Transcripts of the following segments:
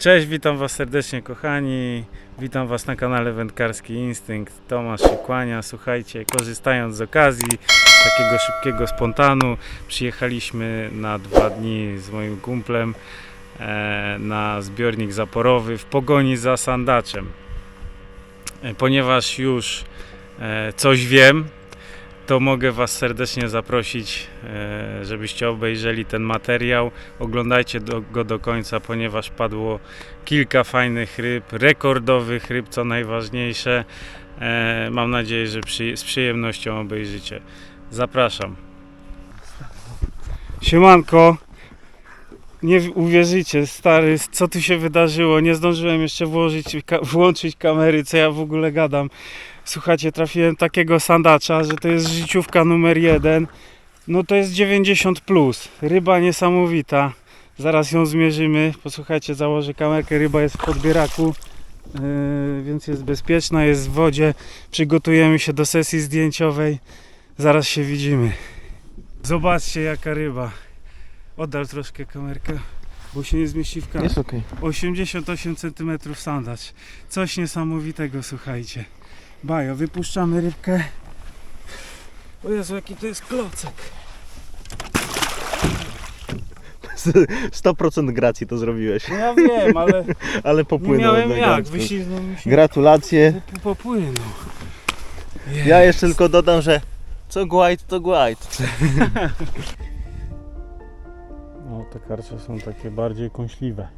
Cześć, witam Was serdecznie kochani. Witam Was na kanale Wędkarski Instynkt. Tomasz się kłania. Słuchajcie, korzystając z okazji takiego szybkiego spontanu, przyjechaliśmy na dwa dni z moim kumplem e, na zbiornik zaporowy w pogoni za sandaczem. E, ponieważ już e, coś wiem, to mogę Was serdecznie zaprosić, e, żebyście obejrzeli ten materiał. Oglądajcie go do końca, ponieważ padło kilka fajnych ryb, rekordowych ryb, co najważniejsze. E, mam nadzieję, że z przyjemnością obejrzycie. Zapraszam. Siemanko. Nie uwierzycie, stary, co tu się wydarzyło? Nie zdążyłem jeszcze włożyć, ka- włączyć kamery, co ja w ogóle gadam. Słuchajcie, trafiłem takiego sandacza, że to jest życiówka numer jeden. No to jest 90 plus. Ryba niesamowita. Zaraz ją zmierzymy. Posłuchajcie, założę kamerkę. Ryba jest w podbieraku, yy, więc jest bezpieczna, jest w wodzie. Przygotujemy się do sesji zdjęciowej. Zaraz się widzimy. Zobaczcie jaka ryba. Oddal troszkę kamerkę, bo się nie zmieści w kadrze. Jest okej. 88 cm sandacz. Coś niesamowitego, słuchajcie. Bajo, wypuszczamy rybkę. O Jezu, jaki to jest klocek. 100% gracji to zrobiłeś, No ja wiem, ale ale nie popłynął miałem jak. elegancko. Wyśliznął mi się. Gratulacje. Po- Popłynął. Ja jeszcze tylko dodam, że co guajt, to guajt. Te karcze są takie bardziej kąśliwe.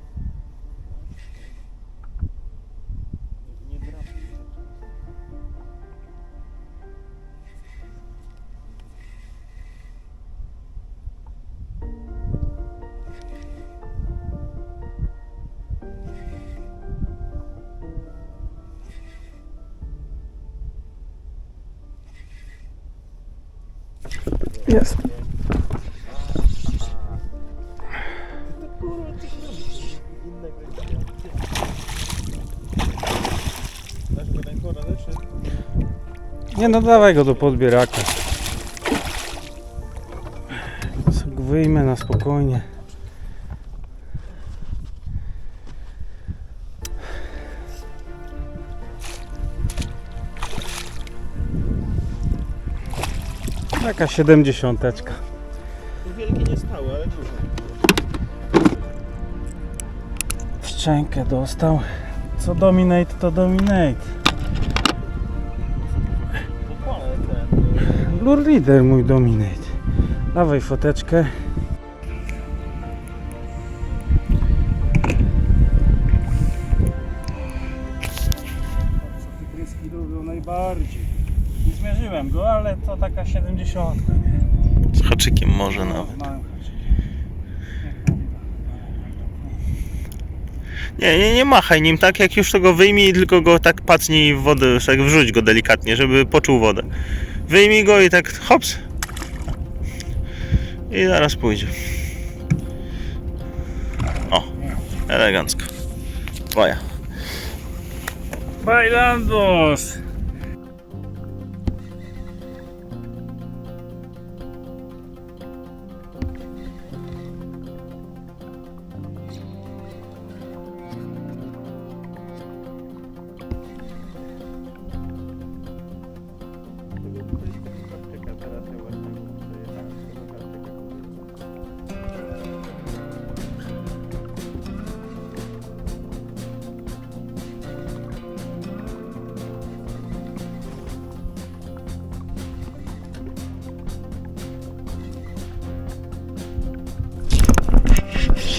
Jest. Nie no, dawaj go do podbieraka. Wyjmę na spokojnie. Taka siedemdziesiąteczka. Wielkie nie stały, ale duże. Szczękę dostał. Co dominate, to dominate. Lure Leader mój dominate. Dawaj foteczkę. Tygryski lubią najbardziej. Nie zmierzyłem go, ale to taka 70. Z haczykiem może No, nawet. Nie, nie, nie machaj nim tak, jak już tego wyjmij, tylko go tak pacnij w wodę, tak wrzuć go delikatnie, żeby poczuł wodę. Wyjmij go i tak hops. I zaraz pójdzie. O, elegancko. Twoja. Bailandos!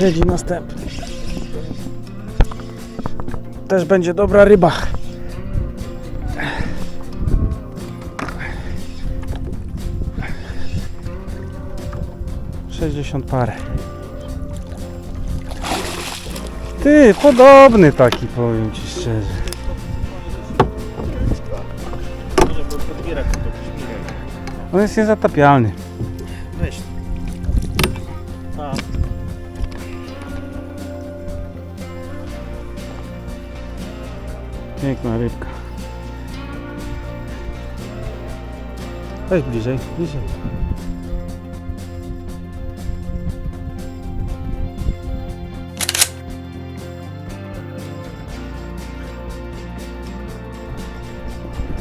Siedzi następny. Też będzie dobra ryba. Sześćdziesiąt parę. Ty, podobny taki powiem ci szczerze. On jest niezatapialny. Piękna rybka. Weź bliżej, bliżej.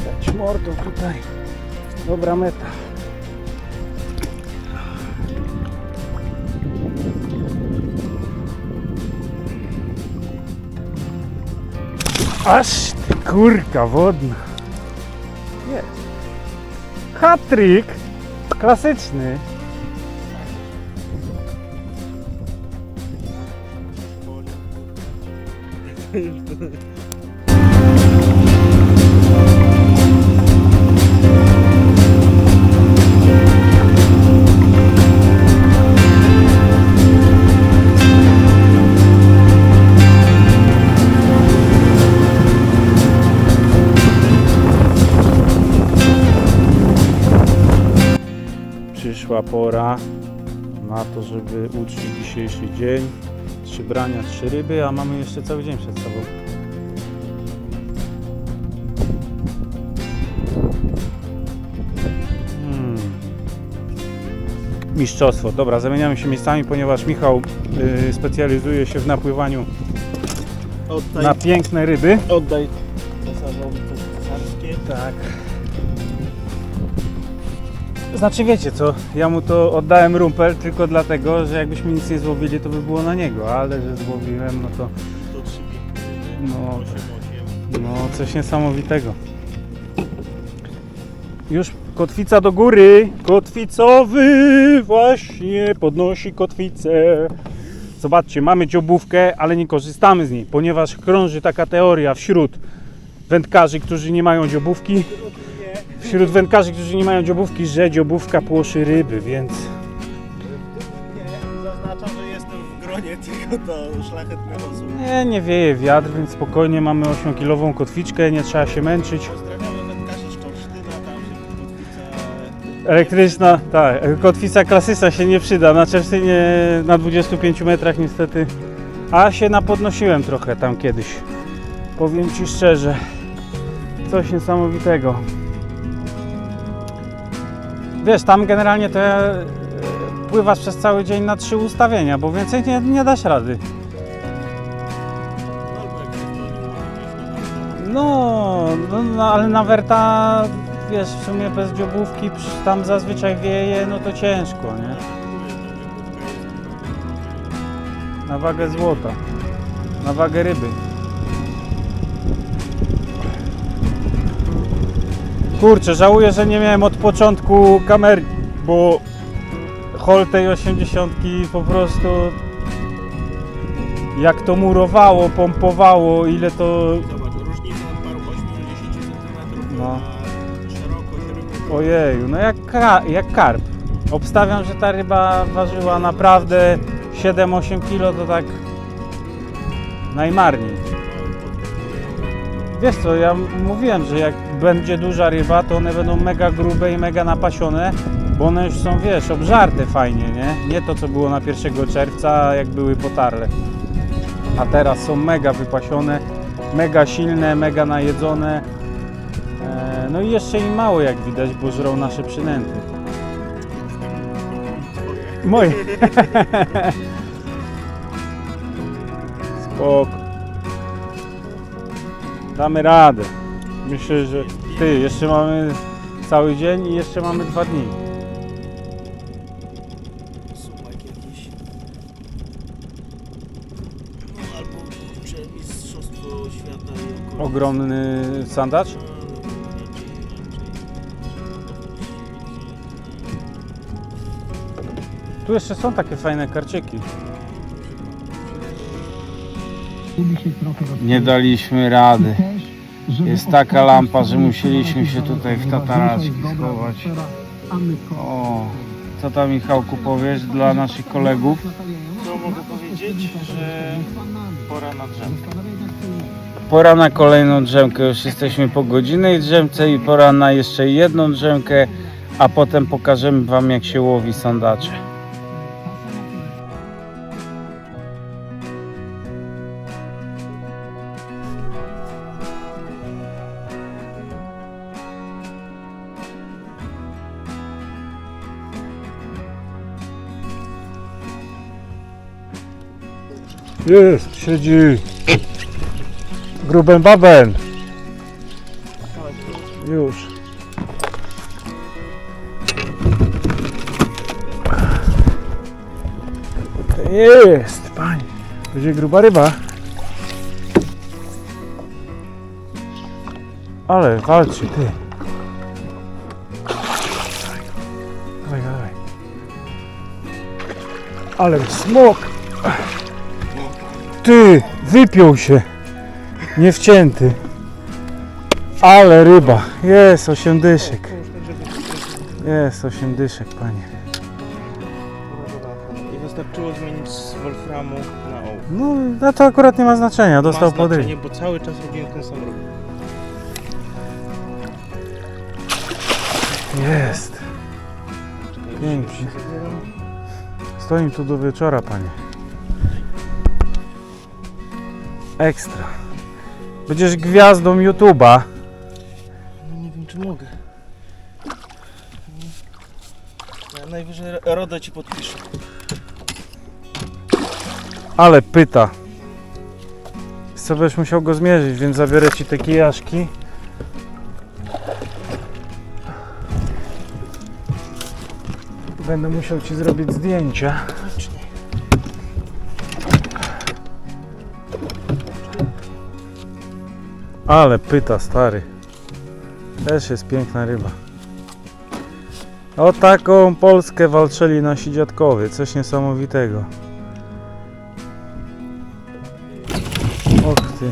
Dać tutaj. Dobra meta. Aż ty kurka wodna. Jest. Hat-trick. Klasyczny. Na to, żeby uczcić dzisiejszy dzień. Trzy brania, trzy ryby, a mamy jeszcze cały dzień przed sobą. Hmm. Mistrzostwo. Dobra, zamieniamy się miejscami, ponieważ Michał y, specjalizuje się w napływaniu Oddaj, na piękne ryby. oddaj cesarzowi to cesarskie. Tak. Znaczy wiecie co, ja mu to oddałem rumpel tylko dlatego, że jakbyśmy nic nie złowili, to by było na niego, ale że złowiłem, no to No. 8, 8. no coś niesamowitego. Już kotwica do góry, kotwicowy właśnie podnosi kotwicę. Zobaczcie, mamy dziobówkę, ale nie korzystamy z niej, ponieważ krąży taka teoria wśród wędkarzy, którzy nie mają dziobówki, wśród wędkarzy, którzy nie mają dziobówki, że dziobówka płoszy ryby, więc Nie, zaznaczam, że jestem w gronie tylko do szlachetnych osób. nie, nie wieje wiatr, więc spokojnie mamy 8-kilową kotwiczkę, nie trzeba się męczyć. Pozdrawiamy wędkarzy z tam się kotwica Elektryczna, tak, kotwica klasyczna się nie przyda, na Czersztynie na 25 metrach niestety, a się napodnosiłem trochę tam kiedyś, powiem Ci szczerze, coś niesamowitego. Wiesz, tam generalnie to e, pływasz przez cały dzień na trzy ustawienia, bo więcej nie, nie dasz rady. No, no, no ale na werta, wiesz, w sumie bez dziobówki, tam zazwyczaj wieje, no to ciężko, nie? Na wagę złota, na wagę ryby. Kurczę, żałuję, że nie miałem od początku kamery, bo hol tej 80 po prostu jak to murowało, pompowało, ile to Zobacz, różnica od paru 8 do 10 cm No. szerokość ryby. Ojeju, no jak, ka- jak karp. Obstawiam, że ta ryba ważyła naprawdę 7-8 kg, to tak najmarniej. Wiesz co, ja mówiłem, że jak będzie duża ryba, to one będą mega grube i mega napasione, bo one już są, wiesz, obżarte fajnie, nie? Nie to, co było na 1 czerwca, jak były potarle. A teraz są mega wypasione, mega silne, mega najedzone. E, No i jeszcze im mało jak widać, bo żrą nasze przynęty. Moje. Spoko. Damy radę. Myślę, że ty, jeszcze mamy cały dzień i jeszcze mamy dwa dni. Sumak jakiś. No albo kurczę, mistrzostwo świata i okolic. Ogromny sandacz. No, raczej, Tu jeszcze są takie fajne karczyki. Nie daliśmy rady. Jest taka lampa, że musieliśmy się tutaj w tataraczki schować. O, co tam Michałku powiesz dla naszych kolegów? Co mogę powiedzieć, że pora na drzemkę. Pora na kolejną drzemkę, już jesteśmy po godzinnej drzemce i pora na jeszcze jedną drzemkę, a potem pokażemy Wam jak się łowi sandacze. Jest, siedzi. Gruben baben. Już. Jest, panie. Będzie gruba ryba. Ale walczy, ty. Dawaj, dawaj. Ale smok. Ty, wypiął się. Nie wcięty. Ale ryba. Jest, osiem dyszek. Jest, osiem dyszek, panie. I wystarczyło zmienić z Wolframu na ołów. No, no to akurat nie ma znaczenia. Dostał Ma podryw. znaczenie, bo cały czas robiłem ten sam ruch. Jest. Pięknie. Stoim tu do wieczora, panie. Ekstra. Będziesz gwiazdą YouTube'a. No nie wiem czy mogę. Ja najwyżej RODO ci podpiszę. Ale pyta. Co będziesz musiał go zmierzyć, więc zabiorę ci te kijaszki. Będę musiał ci zrobić zdjęcia. Ale pyta stary. Też jest piękna ryba. O taką Polskę walczyli nasi dziadkowie. Coś niesamowitego. Och ty.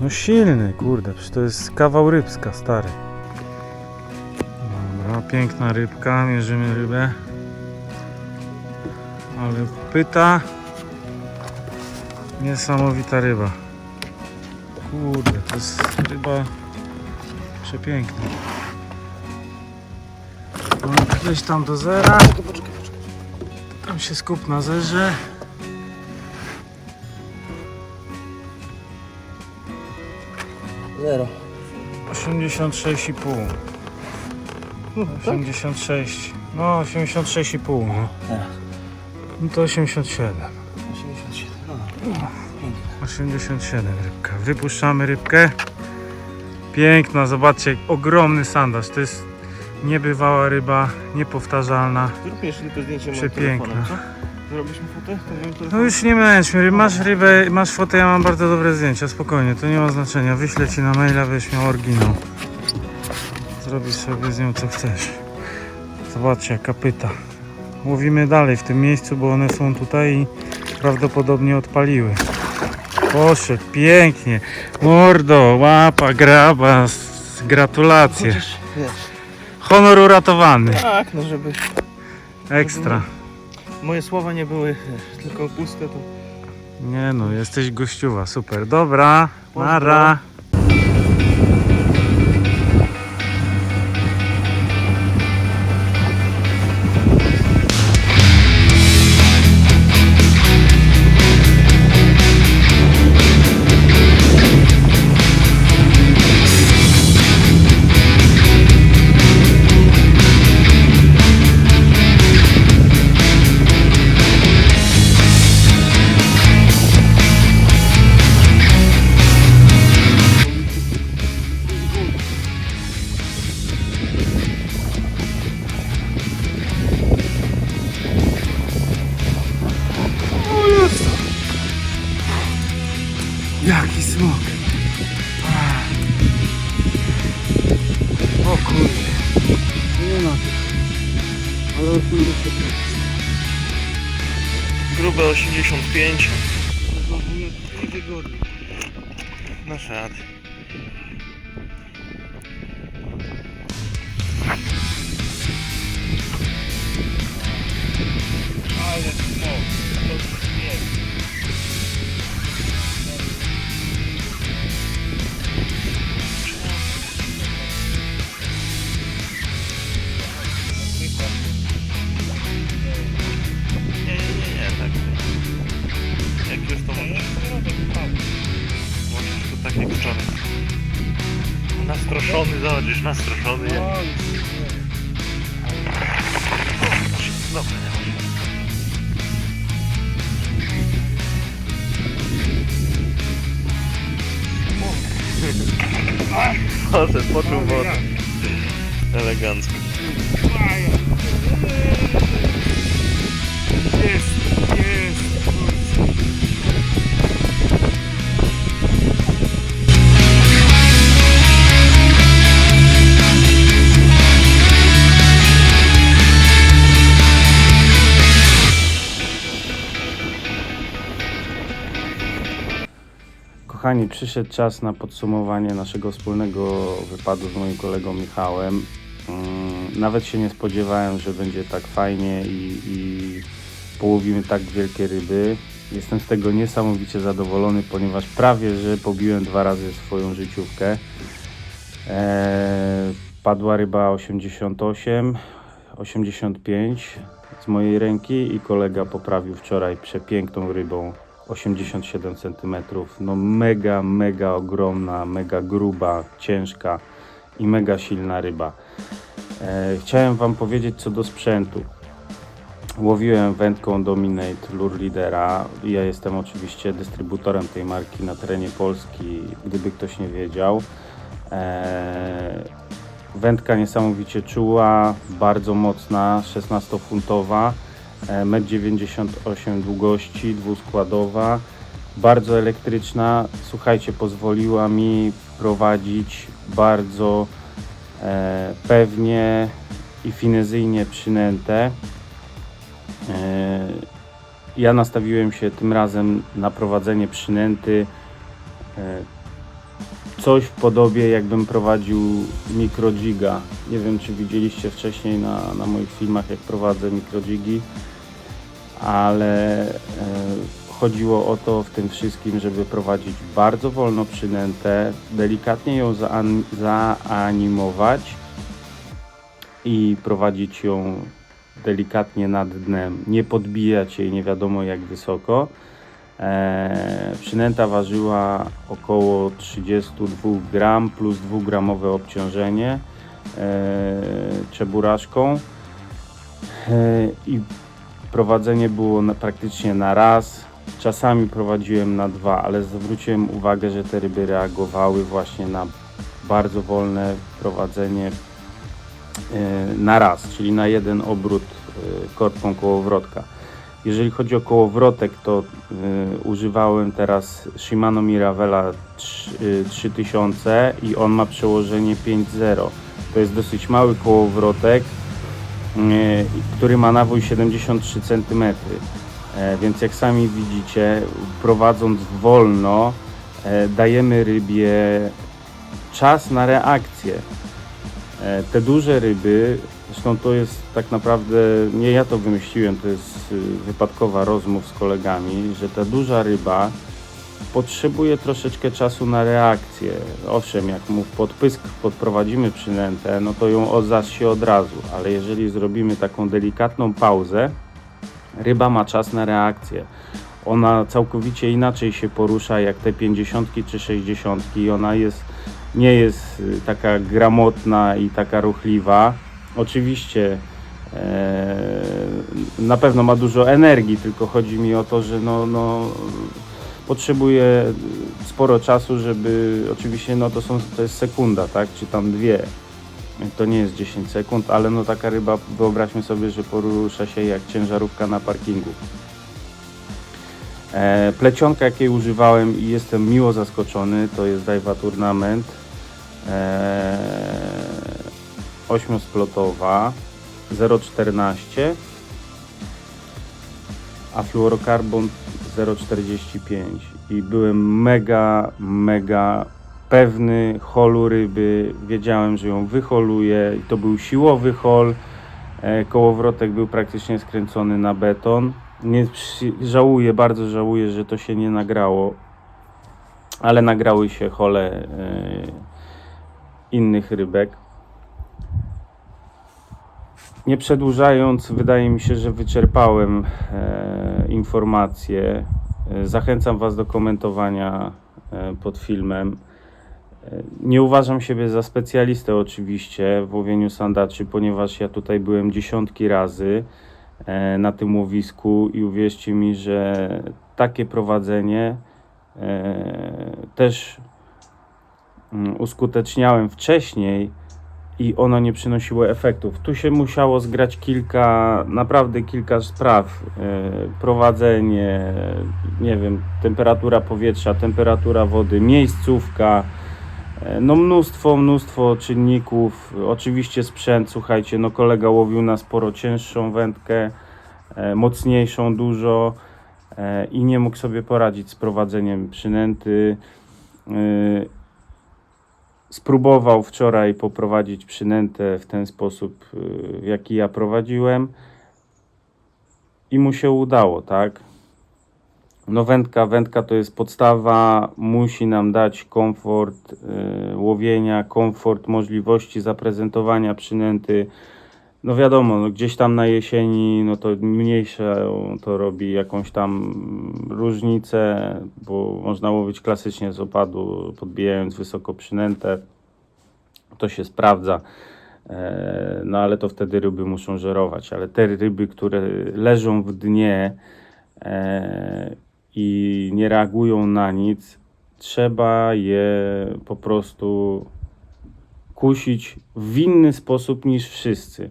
No silny, kurde, przecież to jest kawał rybska, stary. Dobra, piękna rybka, mierzymy rybę. Ale pyta. Niesamowita ryba. Kurde, to jest ryba przepiękna. Gdzieś tam do zera. Tam się skup na zerze. Zero. 86,5. 86. No, 86,5. No. no to 87. 87. No. 87 rybka. Wypuszczamy rybkę. Piękna, zobaczcie, ogromny sandaż. To jest niebywała ryba, niepowtarzalna. Zrób jeszcze tylko zdjęcie Przepiękna. mi fotę? No już nie męcz mnie, masz rybę, masz fotę, ja mam bardzo dobre zdjęcia, spokojnie, to nie ma znaczenia. Wyślę ci na maila, będziesz miał oryginał. Zrobisz sobie z nią co chcesz. Zobaczcie jaka pyta. Łowimy dalej w tym miejscu, bo one są tutaj i prawdopodobnie odpaliły. Poszedł, pięknie. Mordo, łapa, graba, s- gratulacje. Chociaż, wiesz. Honor uratowany. Tak, no żeby Ekstra. moje słowa nie były wiesz, tylko puste, to Nie no, jesteś gościuwa, super. Dobra, Pozdro. nara. 85. Nasz rad. Ale smok. To jest. Nie, tak wczoraj. Nastroszony, zobaczysz, nastroszony. nie? Dobra, nie może. poszedł, poczuł wodę. Elegancko. Kochani, przyszedł czas na podsumowanie naszego wspólnego wypadu z moim kolegą Michałem. Mm, Nawet się nie spodziewałem, że będzie tak fajnie i, i połowimy tak wielkie ryby. Jestem z tego niesamowicie zadowolony, ponieważ prawie że pobiłem dwa razy swoją życiówkę. Eee, padła ryba 88, 85 z mojej ręki i kolega poprawił wczoraj przepiękną rybą 87 cm. No mega, mega ogromna, mega gruba, ciężka i mega silna ryba. E, chciałem Wam powiedzieć co do sprzętu. Łowiłem wędką Dominate Lure. Ja jestem oczywiście dystrybutorem tej marki na terenie Polski, gdyby ktoś nie wiedział. E, wędka niesamowicie czuła, bardzo mocna, 16-funtowa, e, 1,98 m długości, dwuskładowa, bardzo elektryczna. Słuchajcie, pozwoliła mi prowadzić bardzo e, pewnie i finezyjnie przynętę. E, ja nastawiłem się tym razem na prowadzenie przynęty e, coś w podobie jakbym prowadził mikrojiga. Nie wiem czy widzieliście wcześniej na, na moich filmach jak prowadzę mikrodzigi, ale e, chodziło o to w tym wszystkim, żeby prowadzić bardzo wolno przynętę, delikatnie ją zaan- zaanimować i prowadzić ją delikatnie nad dnem, nie podbijać jej nie wiadomo jak wysoko. E, przynęta ważyła około 32 gram plus 2-gramowe obciążenie e, czeburaszką e, i prowadzenie było na, praktycznie na raz. Czasami prowadziłem na dwa, ale zwróciłem uwagę, że te ryby reagowały właśnie na bardzo wolne prowadzenie e, na raz, czyli na jeden obrót e, korbką kołowrotka. Jeżeli chodzi o kołowrotek, to y, używałem teraz Shimano Miravela 3, y, 3000 i on ma przełożenie 5.0. To jest dosyć mały kołowrotek, który ma nawój 73 cm. E, więc jak sami widzicie, prowadząc wolno, e, dajemy rybie czas na reakcję. E, Te duże ryby, zresztą to jest tak naprawdę, nie ja to wymyśliłem, to jest wypadkowa rozmów z kolegami, że ta duża ryba potrzebuje troszeczkę czasu na reakcję. Owszem, jak mu pod pysk podprowadzimy przynętę, no to ją odzaś się od razu, ale jeżeli zrobimy taką delikatną pauzę, ryba ma czas na reakcję. Ona całkowicie inaczej się porusza jak te 50 czy 60. Ona jest, nie jest y, taka gramotna i taka ruchliwa. Oczywiście e, na pewno ma dużo energii, tylko chodzi mi o to, że no, no, potrzebuje sporo czasu, żeby oczywiście no to, są, to jest sekunda, tak, czy tam dwie. To nie jest 10 sekund, ale no taka ryba, wyobraźmy sobie, że porusza się jak ciężarówka na parkingu. E, plecionka, jakiej używałem i jestem miło zaskoczony, to jest Daiwa Tournament. E, ośmiosplotowa 0,14 a fluorokarbon 0,45 i byłem mega, mega pewny holu ryby, wiedziałem, że ją wyholuję i to był siłowy hol, e, kołowrotek był praktycznie skręcony na beton. Nie, żałuję, bardzo żałuję, że to się nie nagrało, ale nagrały się hole e, innych rybek. Nie przedłużając, wydaje mi się, że wyczerpałem e, informacje. E, zachęcam Was do komentowania e, pod filmem. E, nie uważam siebie za specjalistę oczywiście w łowieniu sandaczy, ponieważ ja tutaj byłem dziesiątki razy e, na tym łowisku i uwierzcie mi, że takie prowadzenie e, też mm, uskuteczniałem wcześniej i ono nie przynosiło efektów. Tu się musiało zgrać kilka, naprawdę kilka spraw. E, Prowadzenie, nie wiem, temperatura powietrza, temperatura wody, miejscówka, e, no mnóstwo, mnóstwo czynników. Oczywiście sprzęt, słuchajcie, no kolega łowił na sporo cięższą wędkę, e, mocniejszą dużo i nie mógł sobie poradzić z prowadzeniem przynęty. Spróbował wczoraj poprowadzić przynętę w ten sposób, y, w jaki ja prowadziłem i mu się udało, tak? No wędka, wędka to jest podstawa, musi nam dać komfort y, łowienia, komfort możliwości zaprezentowania przynęty. No wiadomo, no gdzieś tam na jesieni, no to mniejsze to robi jakąś tam różnicę, bo można łowić klasycznie z opadu, podbijając wysoko przynętę. To się sprawdza. E, No ale to wtedy ryby muszą żerować, ale te ryby, które leżą w dnie e, i nie reagują na nic, trzeba je po prostu kusić w inny sposób niż wszyscy.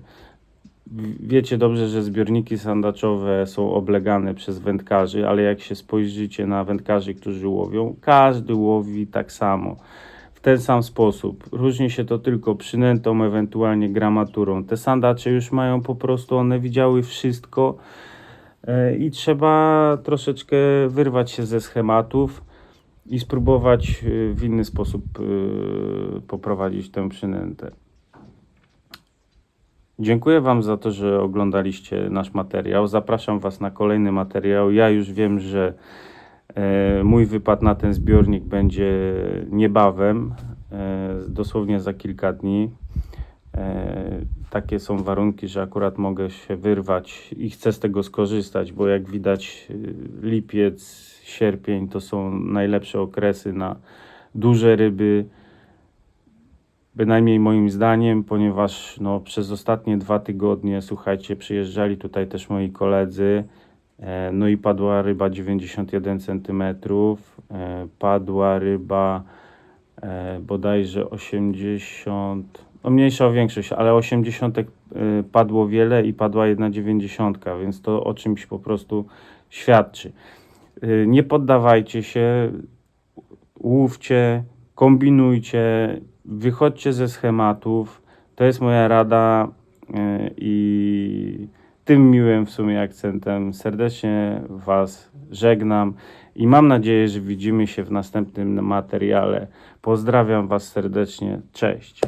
Wiecie dobrze, że zbiorniki sandaczowe są oblegane przez wędkarzy, ale jak się spojrzycie na wędkarzy, którzy łowią, każdy łowi tak samo. W ten sam sposób. Różni się to tylko przynętą, ewentualnie gramaturą. Te sandacze już mają po prostu, one widziały wszystko e, i trzeba troszeczkę wyrwać się ze schematów i spróbować e, w inny sposób e, poprowadzić tę przynętę. Dziękuję Wam za to, że oglądaliście nasz materiał. Zapraszam Was na kolejny materiał. Ja już wiem, że e, mój wypad na ten zbiornik będzie niebawem, e, dosłownie za kilka dni. E, takie są warunki, że akurat mogę się wyrwać i chcę z tego skorzystać, bo jak widać, e, lipiec, sierpień to są najlepsze okresy na duże ryby. Bynajmniej moim zdaniem, ponieważ no, przez ostatnie dwa tygodnie, słuchajcie, przyjeżdżali tutaj też moi koledzy. E, no i padła ryba 91 cm, e, padła ryba bodajże 80, no mniejsza o większość, ale 80 e, padło wiele i padła jedna 90, więc to o czymś po prostu świadczy. E, Nie poddawajcie się, łówcie, kombinujcie, wychodźcie ze schematów. To jest moja rada e, i tym miłym w sumie akcentem serdecznie Was żegnam i mam nadzieję, że widzimy się w następnym materiale. Pozdrawiam Was serdecznie. Cześć.